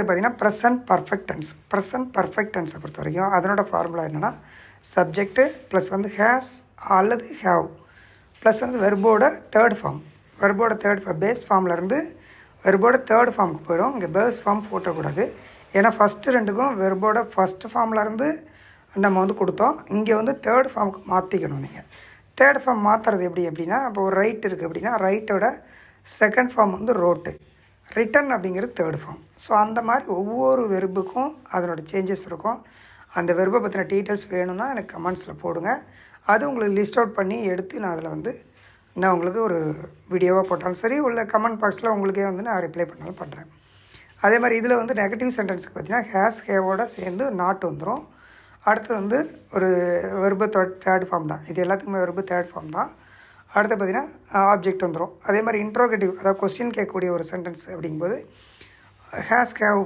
பார்த்தீங்கன்னா present perfect tense present perfect டென்ஸை பொறுத்த வரைக்கும் அதனோட ஃபார்முலா என்னென்னா சப்ஜெக்ட்டு ப்ளஸ் வந்து ஹேஸ் அல்லது ஹேவ் ப்ளஸ் வந்து வெர்போட தேர்ட் ஃபார்ம் வெர்போட தேர்ட் ஃபார்ம் பேஸ் ஃபார்ம்லேருந்து வெர்போட தேர்ட் ஃபார்முக்கு போயிடும். இங்கே பேஸ் ஃபார்ம் போட்டக்கூடாது. ஏன்னா ஃபஸ்ட்டு ரெண்டுக்கும் வெர்போட ஃபஸ்ட்டு ஃபார்ம்லேருந்து நம்ம வந்து கொடுத்தோம். இங்கே வந்து தேர்ட் ஃபார்முக்கு மாற்றிக்கணும் நீங்கள் தேர்ட் ஃபார்ம் மாற்றுறது எப்படி அப்படின்னா இப்போ ஒரு ரைட் இருக்குது அப்படின்னா ரைட்டோட செகண்ட் ஃபார்ம் வந்து ரோட்டு ரிட்டன் அப்படிங்கிறது தேர்ட் ஃபார்ம் ஸோ அந்த மாதிரி ஒவ்வொரு வெர்புக்கும் அதனோட சேஞ்சஸ் இருக்கும். அந்த வெர்பை பற்றின டீட்டெயில்ஸ் வேணும்னா எனக்கு கமெண்ட்ஸில் போடுங்க. அது உங்களுக்கு லிஸ்ட் அவுட் பண்ணி எடுத்து நான் அதில் வந்து நான் உங்களுக்கு ஒரு வீடியோவாக போட்டாலும் சரி உள்ள கமெண்ட் பாக்ஸில் உங்களுக்கே வந்து நான் ரிப்ளை பண்ணாலும் பண்ணுறேன் அதே மாதிரி இதில் வந்து நெகட்டிவ் சென்டென்ஸ்க்கு பார்த்தீங்கன்னா ஹேஸ் ஹேவோட சேர்ந்து நாட் வந்துடும் அடுத்து வந்து ஒரு வெர்பு தேர்ட் ஃபார்ம் தான். இது எல்லாத்துக்குமே வெர்பு தேர்ட் ஃபார்ம் தான். அடுத்து பார்த்தீங்கன்னா ஆப்ஜெக்ட் வந்துடும் அதே மாதிரி இன்ட்ரோகேட்டிவ் அதாவது கொஸ்டின் கேட்கக்கூடிய ஒரு சென்டென்ஸ் அப்படிங்கும்போது ஹேஸ் ஹேவ்